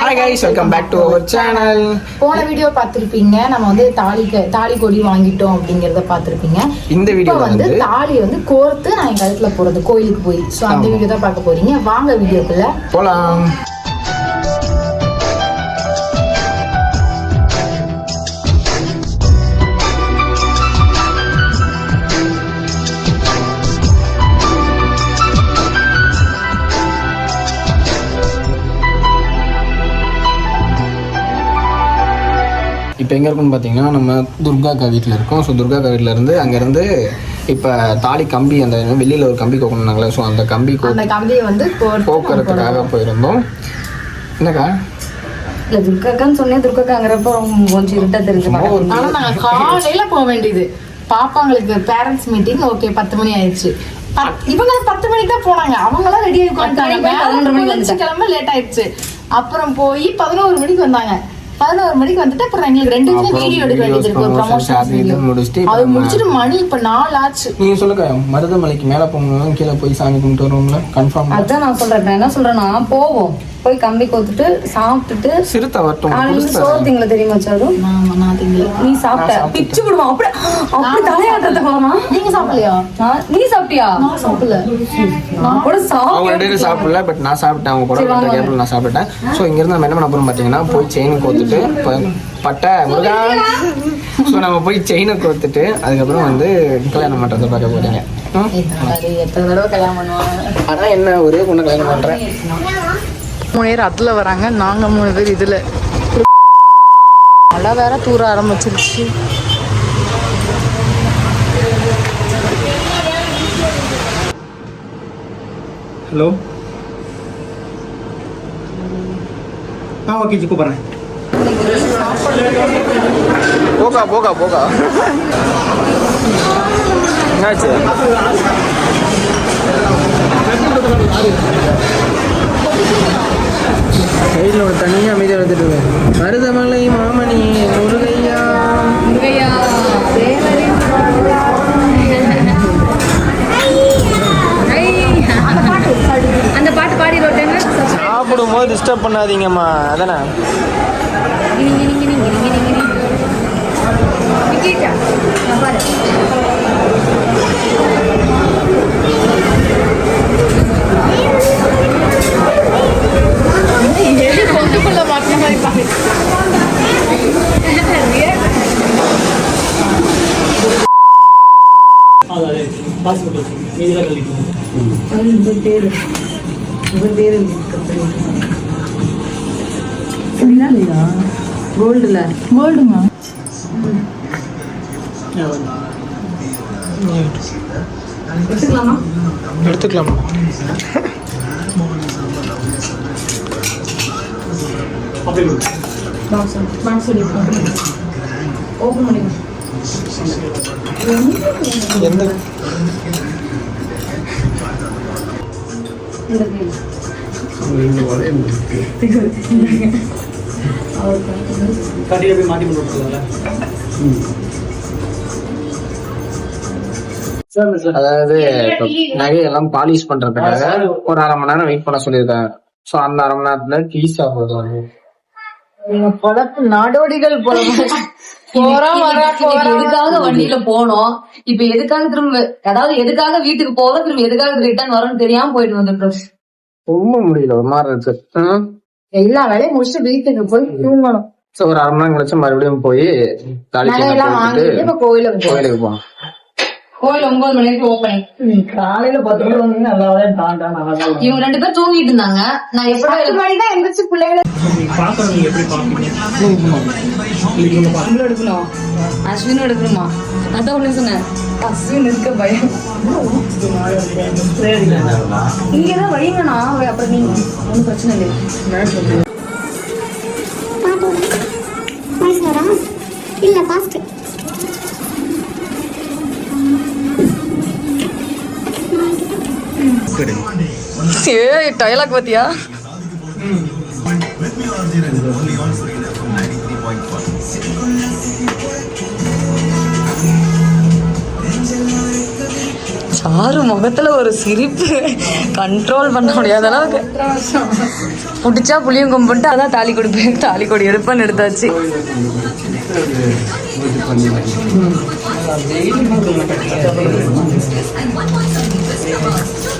Hi guys welcome back to our channel போன video பார்த்திருப்பீங்க நம்ம வந்து தாலி தாலி கொடி வாங்கிட்டோம் அப்படிங்கறத பார்த்திருப்பீங்க. இந்த வீடியோல வந்து தாலியை வந்து கோர்த்து நான் என் கழுத்துல போறது கோயிலுக்கு போய். சோ அந்த. வீடியோ தான் பார்க்க போறீங்க. வாங்க வீடியோக்குள்ள. போலாம். இப்போ எங்கே இருக்குன்னு பார்த்தீங்கன்னா நம்ம துர்கா அக்கா வீட்டில் இருக்கோம். ஸோ துர்கா அக்கா வீட்டில் இருந்து அங்கேருந்து இப்போ தாலி கம்பி அந்த வெளியில் ஒரு கம்பி கோக்கணுனாங்களே ஸோ அந்த கம்பி கோ அந்த கம்பியை வந்து கோர்த்து போக்குறதுக்காக போயிருந்தோம். என்னக்கா? இல்ல துர்காக்கான்னு சொன்னேன். துர்காக்காங்கிறப்ப கொஞ்சம் இருட்டா தெரிஞ்சு சும்மா ஒரு ஆனா நாங்க காலையில போக வேண்டியது. பாப்பாங்களுக்கு பேரண்ட்ஸ் மீட்டிங் ஓகே பத்து மணி ஆயிடுச்சு. இவங்க பத்து மணிக்கு தான் போனாங்க. அவங்க எல்லாம் ரெடி ஆகி உட்காந்துட்டாங்க. கிளம்ப லேட் ஆயிடுச்சு. அப்புறம் போய் பதினோரு மணிக்கு வந்தாங்க. பதினோரு மணிக்கு வந்துட்டு அப்புறம் எங்களுக்கு ரெண்டு வீடியோ எடுக்க வேண்டியது இருக்கு. ஒரு ப்ரமோஷன் முடிச்சுட்டு அது முடிச்சிட்டு மணி இப்ப நாலு ஆச்சு நீங்கள் சொல்லுங்க மருதமலைக்கு மேலே போகணும் கீழே போய் சாமி கும்பிட்டு வருவோம்ல? கன்ஃபார்ம் அதான் நான் சொல்றேன். நான் என்ன சொல்றேன்னா போவோம். போய் கம்பி கோத்துட்டு சாப்பிட்டுட்டு சிறுத்தை வரட்டும் காலையில. சோறு திங்களை தெரியுமா திங்கல. நீ சாப்பிட்ட? பிச்சு விடுமா அப்படி அப்படி தலையாட்டத்தை போறான் நீங்க சாப்பிடலையா? நீ சாப்பிட்டியா? நான் சாப்பிடல. நான் கூட பேரும் சாப்பிடல. பட் நான் சாப்பிட்டேன். அவங்க கூட சரி, நான் சாப்பிட்டேன். ஸோ இங்கேருந்து நம்ம என்ன பண்ண போகிறோம் பார்த்தீங்கன்னா போய் செயின் கோத்துட்டு ப- பட்டை முருகா ஸோ நம்ம போய் செயினை கோத்துட்டு அதுக்கப்புறம் வந்து கல்யாணம் பண்ணுறதை பார்க்க போறீங்க. ம்? அது எத்தனை தடவை கல்யாணம் பண்ணுவாங்க? ஆனா என்ன ஒரே பொண்ணு கல்யாணம் பண்ணுறேன் மூணு பேர் அதுல வராங்க நாங்க மூணு பேர் இதுல. மழை வேற தூர ஆரம்பிச்சிருச்சு. ஹலோ. ஆ ஓகே ஜி கூப்பிட்றேன். போகா போகா போகா என்னாச்சு கையில் ஒரு தனியாக அமைதியாக எடுத்துட்டு இருக்கேன் மருதமலை மாமணி. டிஸ்டர்ப் பண்ணாதீங்கம்மா. அதானே? பாரு கொண்டுக்குள்ள மாட்டின மாதிரி பாரு. கோல்டுல கோல்டுமா எடுத்துக்கலாமா எடுத்துக்கலாமா ஓப்பன் பண்ணி எந்த இந்த bill. கட்டியில் போய் மாட்டி கொண்டு விட்டுருக்கல அதாவது நகையெல்லாம் பாலிஷ் பண்றதுக்காக ஒரு அரை மணி நேரம் வெயிட் பண்ண சொல்லியிருக்காங்க. ஸோ அந்த அரை மணி நேரத்துல கீஸா போடுவாங்க நீங்க பொழப்பு நாடோடிகள் போல போறோம் எதுக்காக வண்டியில போனோம்? இப்ப எதுக்காக திரும்ப அதாவது எதுக்காக வீட்டுக்கு போக திரும்ப எதுக்காக ரிட்டர்ன் வரும்னு தெரியாம போயிட்டு வந்துட்டோம். ரொம்ப முடியல ஒரு மாதிரி இருக்கு. எல்லா வேலையும் முடிச்சுட்டு வீட்டுக்கு போய் தூங்கணும். ஸோ ஒரு அரை மணி நேரம் கழிச்சு மறுபடியும் போய் தாலி வாங்கிட்டு கோயிலுக்கு கோயிலுக்கு போகணும். கோயில் ஒன்பது மணிக்கு ஓப்பனிங் காலையில பத்து மணி வந்தீங்கன்னா நல்லாவே தாண்டா நல்லா இவங்க ரெண்டு பேரும் தூங்கிட்டு இருந்தாங்க. நான் பத்து எப்படி மணிதான் எந்திரிச்சு பிள்ளைகளை பார்க்கணும் நீங்க எப்படி எடுக்கணும்? அஸ்வின் எடுக்கணுமா? அதான் ஒண்ணு சொன்னேன். அஸ்வின் இருக்க பயம். இங்கதான் வைங்கண்ணா அப்புறம் நீங்க ஒன்றும் பிரச்சனை இல்லை ஏய் டயலாக் பாத்தியா? சாரு முகத்துல ஒரு சிரிப்பு. கண்ட்ரோல் பண்ண முடியாத அளவுக்கு. பிடிச்சா புளியும் கும்பிட்டு அதான் தாலி கொடுப்பேன் தாலி கொடி எடுப்பேன்னு எடுத்தாச்சு.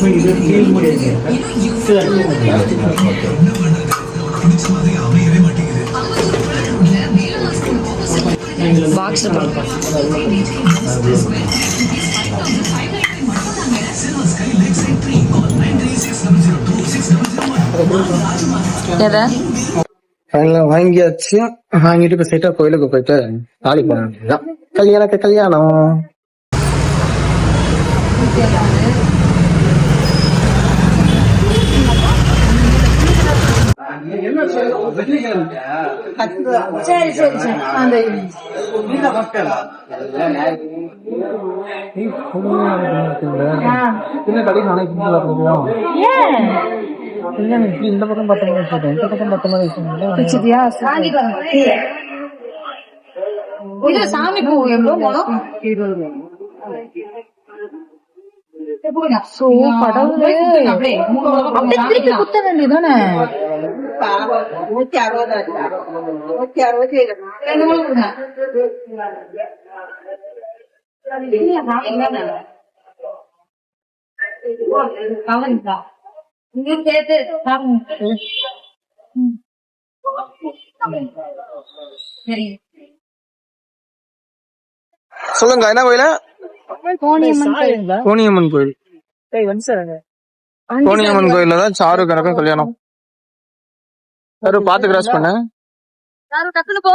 எடுக்கிற பத்தியா கேமராமா பாக்ஸ் எதை? ஃபைனலாக வாங்கியாச்சு. வாங்கிட்டு இப்போ சைட்டாக கோயிலுக்கு போயிட்டு தாலி போட கல்யாணத்துக்கு கல்யாணம். சரி சரி சரி அந்த என்ன கடைக்கு நாளைக்கு இந்த பக்கம் பத்து மணி இந்த பக்கம் பத்து இது சாமி பூ சோ கடவுளே அப்படியே திருப்பி குத்த வேண்டியதானே ரெண்டு மூணு கொடுங்க. இங்க சேர்த்து சாப்பிடுங்க. சரி சொல்லுங்க என்ன கோயில கோணியம்மன் கோயில் கோணியம்மன் கோயில்ல தான் சாரு கணக்கும் கல்யாணம் சாரு பாத்து கிராஸ் பண்ண. யாரும் டக்குனு போ.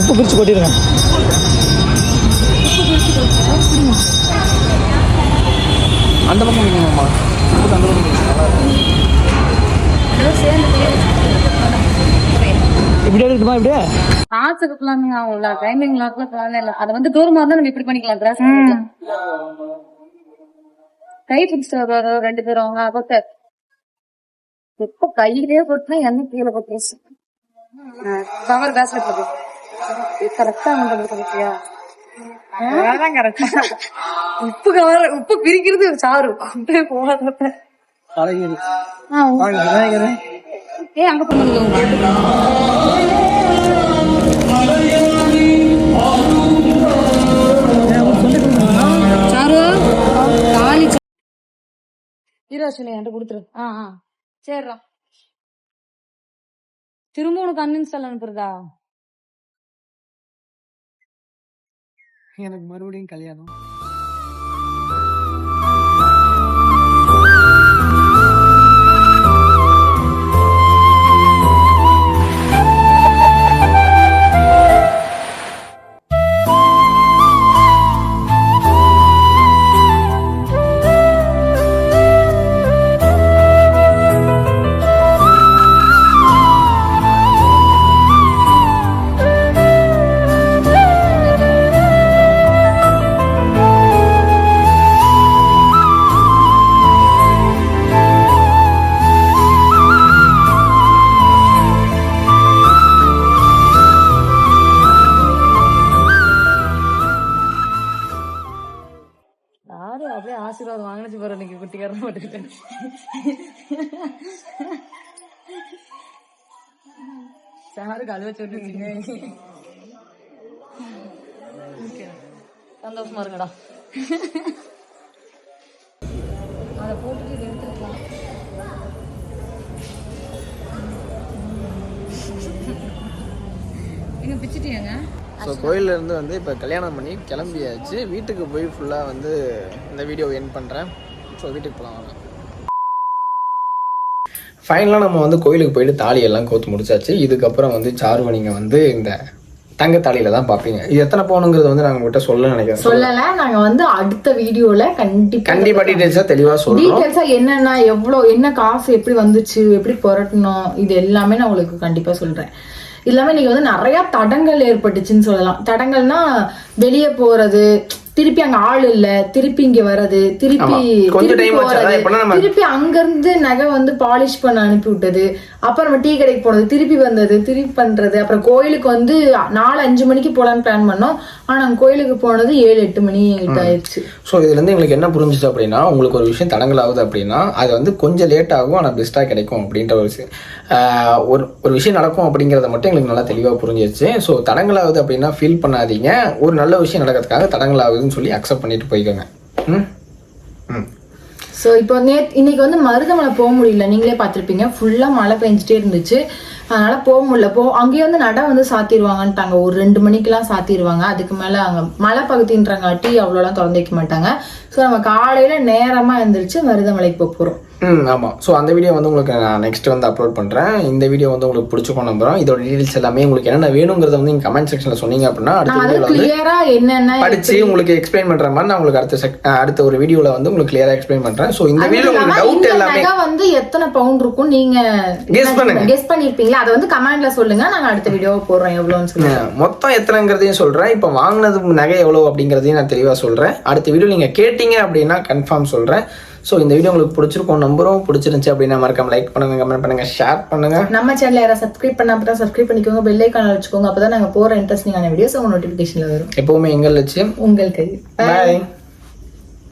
உப்பு பிரிச்சு கொட்டிடுங்க. அந்த பக்கம் நிக்கணுமா அந்த பக்கம் நிக்கணும். இப்படியே இருக்குமா இப்படியே? காசு இருக்கலாங்க அவங்கள டைமிங் லாக்ல பிளான் இல்ல. அதை வந்து தூரமா இருந்தா நம்ம இப்படி பண்ணிக்கலாம். கிராஸ் கை பிடிச்சிட்டு வருவாரு ரெண்டு பேரும் அவங்க அப்பத்த எப்ப கையிலேயே போட்டுனா என்ன கீழே போட்டு கவர் கிராஸ்ல போட்டு கரெக்டா கரெக்டியா உப்பு கவர் உப்பு பிரிக்கிறது சாரு கொண்டே போகாத ஏ அங்க பண்ணுங்க சாரு தாலி ஹீரோஷில என்கிட்ட கொடுத்துரு. ஆ ஆ. சரிடா. திரும்ப உனக்கு அன்இன்ஸ்டால் அனுப்புறதா? எனக்கு மறுபடியும் கல்யாணம். போட்டுக்கிட்டேன் சாருக்கு அழுவ சொல்லிருக்கீங்க சந்தோஷமா இருங்கடா. அதை போட்டுட்டு இதை எடுத்துக்கலாம். எங்க பிச்சிட்டியாங்க ஸோ கோயிலேருந்து வந்து இப்போ கல்யாணம் பண்ணி கிளம்பியாச்சு. வீட்டுக்கு போய் ஃபுல்லாக வந்து இந்த வீடியோ என் பண்ணுறேன் ஸோ வீட்டுக்கு போகலாம் வாங்க. ஃபைனலாக நம்ம வந்து கோயிலுக்கு போயிட்டு தாலி எல்லாம் கோத்து முடிச்சாச்சு. இதுக்கப்புறம் வந்து சாருவணிங்க வந்து இந்த தங்க தாலியில தான் பார்ப்பீங்க. இது எத்தனை பவுனுங்கிறது வந்து நாங்கள் உங்கள்கிட்ட சொல்ல நினைக்கிறேன். சொல்லல நாங்க வந்து அடுத்த வீடியோல கண்டிப்பா கண்டிப்பாக டீட்டெயில்ஸாக தெளிவாக சொல்கிறோம் டீடைல்ஸா என்னென்ன எவ்வளவு என்ன காசு எப்படி வந்துச்சு எப்படி புரட்டணும் இது எல்லாமே நான் உங்களுக்கு கண்டிப்பா சொல்றேன். இல்லாம நீங்க வந்து நிறைய தடங்கள் ஏற்பட்டுச்சுன்னு சொல்லலாம். தடங்கள்னா வெளியே போறது திருப்பி அங்க ஆள் இல்ல. திருப்பி இங்க வர்றது. திருப்பி திருப்பி அங்க இருந்து நகை வந்து பாலிஷ் பண்ண அனுப்பி விட்டது அப்புறம் டீ கடைக்கு போனது. திருப்பி வந்தது. திருப்பி பண்றது. அப்புறம் கோயிலுக்கு வந்து நாலு அஞ்சு மணிக்கு போலான்னு பிளான் பண்ணோம். ஆனா கோயிலுக்கு போனது ஏழு எட்டு மணி கிட்ட ஆயிடுச்சு. ஸோ இதுலேருந்து எங்களுக்கு என்ன புரிஞ்சுச்சு அப்படின்னா உங்களுக்கு ஒரு விஷயம் தடங்கல் ஆகுது அப்படின்னா அது வந்து கொஞ்சம் லேட் ஆகும் ஆனால் பெஸ்ட்டாக கிடைக்கும் அப்படின்ற ஒரு ஒரு ஒரு விஷயம் நடக்கும் அப்படிங்கிறத மட்டும் எங்களுக்கு நல்லா தெளிவாக புரிஞ்சிருச்சு. ஸோ தடங்களாவது அப்படின்னா ஃபீல் பண்ணாதீங்க. ஒரு நல்ல விஷயம் நடக்கிறதுக்காக தடங்களாகுதுன்னு சொல்லி அக்செப்ட் பண்ணிட்டு போய்க்கோங்க. ம்? ம். ஸோ இப்போ நே இன்னைக்கு வந்து மருதமலை போக முடியல. நீங்களே பார்த்துருப்பீங்க. ஃபுல்லாக மழை பெஞ்சிட்டே இருந்துச்சு. அதனால் போக முடியல. போ அங்கேயே வந்து நடை வந்து சாத்திடுவாங்கன்ட்டாங்க ஒரு ரெண்டு மணிக்கெலாம் சாத்திடுவாங்க அதுக்கு மேலே அங்கே மலை பகுதின்றங்காட்டி அவ்வளோலாம் திறந்து வைக்க மாட்டாங்க. ஸோ நம்ம காலையில் நேரமாக எழுந்திரிச்சு மருதமலைக்கு போக போகிறோம் ம் ஆமாம் ஸோ அந்த வீடியோ வந்து உங்களுக்கு நான் நெக்ஸ்ட் வந்து அப்லோட் பண்ணுறேன் இந்த வீடியோ வந்து உங்களுக்கு பிடிச்சிக்கோ நம்புறோம் இதோட டீடைல்ஸ் எல்லாமே உங்களுக்கு என்னென்ன வேணுங்கிறத வந்து நீங்கள் கமெண்ட் செக்ஷனில் சொன்னீங்க அப்படின்னா அடுத்த வீடியோவில் வந்து என்னென்ன படிச்சு உங்களுக்கு எக்ஸ்பிளைன் பண்ற மாதிரி நான் உங்களுக்கு அடுத்த அஹ் அடுத்த ஒரு வீடியோல வந்து உங்களுக்கு கிளியரா எக்ஸ்பிளைன் பண்றேன். ஸோ இந்த வீடியோ உங்களுக்கு டவுட் எல்லாமே வந்து எத்தனை பவுண்ட் இருக்கும் நீங்க Guess பண்ணுங்க. கெஸ் பண்ணிருப்பீங்களா? அதை வந்து கமெண்ட்ல சொல்லுங்க. நாங்க அடுத்த வீடியோ போடுறோம் எவ்வளோன்னு சொல்லி அஹ் மொத்தம் எத்தனைங்கிறதையும் சொல்றேன். இப்போ வாங்கினது நகை எவ்வளோ அப்படிங்கிறதையும் நான் தெளிவாக சொல்றேன். அடுத்த வீடியோ நீங்க கேட்டீங்க அப்படின்னா கன்ஃபார்ம் சொல்றேன். ஸோ இந்த வீடியோ உங்களுக்கு பிடிச்சிருக்கும் நம்புறோம். பிடிச்சிருந்துச்சு அப்படின்னா மறக்காம லைக் பண்ணுங்க கமெண்ட் பண்ணுங்க ஷேர் பண்ணுங்க. நம்ம சேனல் யாராவது சப்ஸ்கிரைப் பண்ணாம தான் சப்ஸ்கிரைப் பண்ணிக்கோங்க. பெல் ஐக்கான வச்சுக்கோங்க. அப்பதான் நாங்க போற இன்ட்ரெஸ்டிங்கான வீடியோஸ் உங்க நோட்டிபிகேஷன்ல வரும். எப்பவுமே எங்கள் லட்சியம் உங்கள் கை பாய்